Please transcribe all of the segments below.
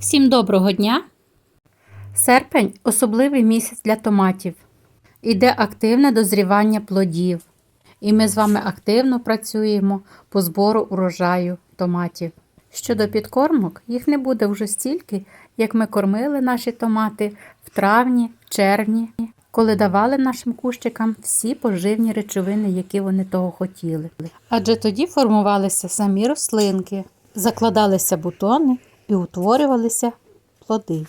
Всім доброго дня! Серпень особливий місяць для томатів. Іде активне дозрівання плодів. І ми з вами активно працюємо по збору урожаю томатів. Щодо підкормок, їх не буде вже стільки, як ми кормили наші томати в травні, червні, коли давали нашим кущикам всі поживні речовини, які вони того хотіли. Адже тоді формувалися самі рослинки, закладалися бутони і утворювалися плоди.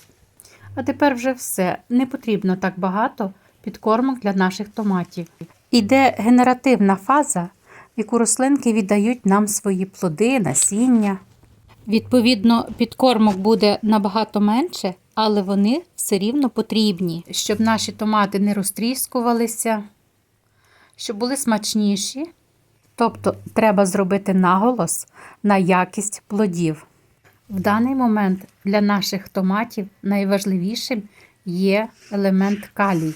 А тепер вже все. Не потрібно так багато підкормок для наших томатів. Іде генеративна фаза, яку рослинки віддають нам свої плоди, насіння. Відповідно, підкормок буде набагато менше, але вони все рівно потрібні, щоб наші томати не розтріскувалися, щоб були смачніші. Тобто треба зробити наголос на якість плодів. В даний момент для наших томатів найважливішим є елемент калій.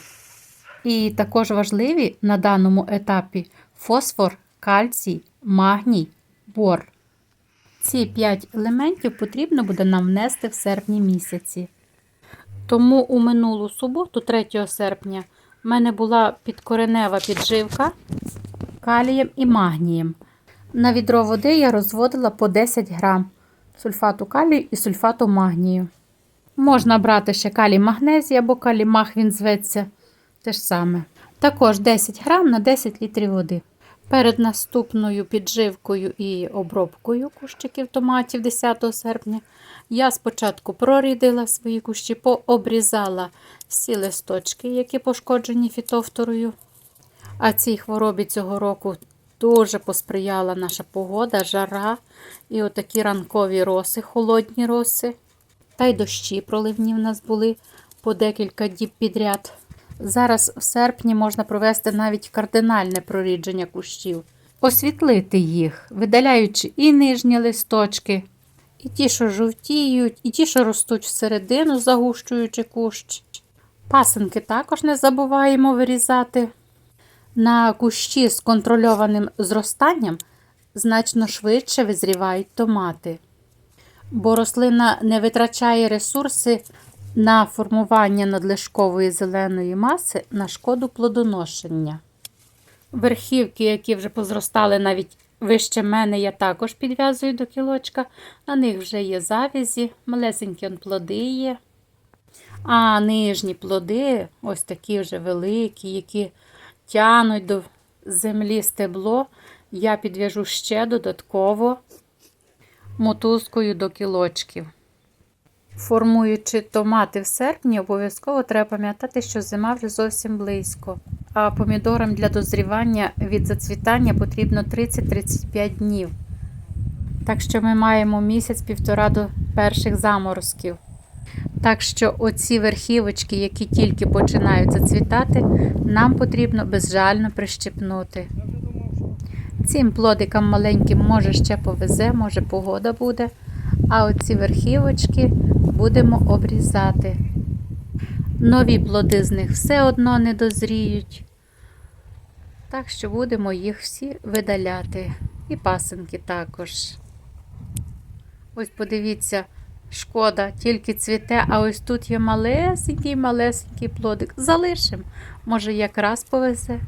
І також важливі на даному етапі фосфор, кальцій, магній, бор. Ці 5 елементів потрібно буде нам внести в серпні місяці. Тому у минулу суботу, 3 серпня, в мене була підкоренева підживка калієм і магнієм. На відро води я розводила по 10 грам сульфату калію і сульфату магнію. Можна брати ще калій магнезій або калій маг, він зветься те ж саме. Також 10 грам на 10 літрів води. Перед наступною підживкою і обробкою кущиків томатів 10 серпня я спочатку прорідила свої кущі, пообрізала всі листочки, які пошкоджені фітофторою. А цій хворобі цього року дуже посприяла наша погода, жара і отакі ранкові роси, холодні роси. Та й дощі проливні в нас були по декілька діб підряд. Зараз в серпні можна провести навіть кардинальне прорідження кущів, освітлити їх, видаляючи і нижні листочки, і ті, що жовтіють, і ті, що ростуть всередину, загущуючи кущ. Пасинки також не забуваємо вирізати. На кущі з контрольованим зростанням значно швидше визрівають томати, бо рослина не витрачає ресурси на формування надлишкової зеленої маси на шкоду плодоношення. Верхівки, які вже позростали навіть вище мене, я також підв'язую до кілочка. На них вже є завязі, малесенькі плоди є. А нижні плоди, ось такі вже великі, які тянуть до землі стебло, я підв'яжу ще додатково мотузкою до кілочків. Формуючи томати в серпні, обов'язково треба пам'ятати, що зима вже зовсім близько. А помідорам для дозрівання від зацвітання потрібно 30-35 днів. Так що ми маємо місяць-півтора до перших заморозків. Так що оці верхівочки, які тільки починають зацвітати, нам потрібно безжально прищепнути. Цим плодикам маленьким може ще повезе, може погода буде. А оці верхівочки будемо обрізати. Нові плоди з них все одно не дозріють. Так що будемо їх всі видаляти. І пасенки також. Ось подивіться, шкода, тільки цвіте, а ось тут є малесенький-малесенький плодик. Залишимо, може, якраз повезе.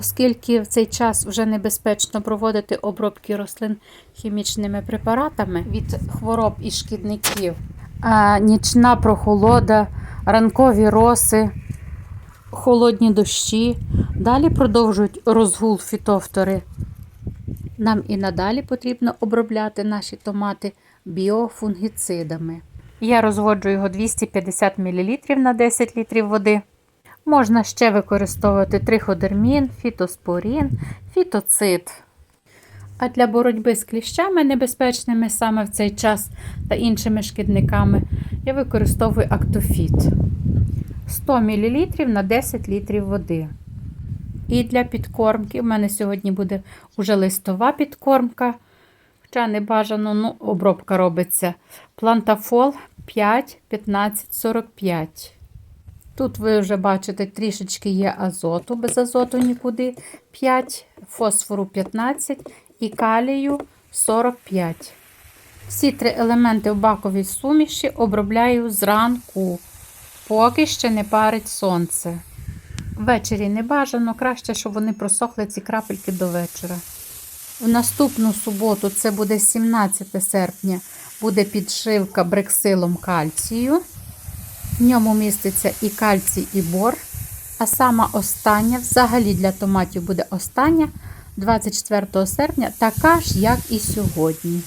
Оскільки в цей час вже небезпечно проводити обробки рослин хімічними препаратами від хвороб і шкідників, а нічна прохолода, ранкові роси, холодні дощі, далі продовжують розгул фітофтори. Нам і надалі потрібно обробляти наші томати біофунгіцидами. Я розводжу його 250 мл на 10 літрів води. Можна ще використовувати триходермін, фітоспорін, фітоцид. А для боротьби з кліщами небезпечними саме в цей час та іншими шкідниками я використовую актофіт 100 мл на 10 літрів води. І для підкормки, в мене сьогодні буде уже листова підкормка, хоча не бажано, ну, обробка робиться. Плантафол 5, 15, 45. Тут ви вже бачите, трішечки є азоту, без азоту нікуди 5, фосфору 15 і калію 45. Всі три елементи в баковій суміші обробляю зранку, поки ще не парить сонце. Ввечері не бажано, краще, щоб вони просохли ці крапельки до вечора. В наступну суботу, це буде 17 серпня, буде підшивка брексилом кальцію. В ньому міститься і кальцій, і бор. А сама остання, взагалі для томатів буде остання 24 серпня, така ж, як і сьогодні.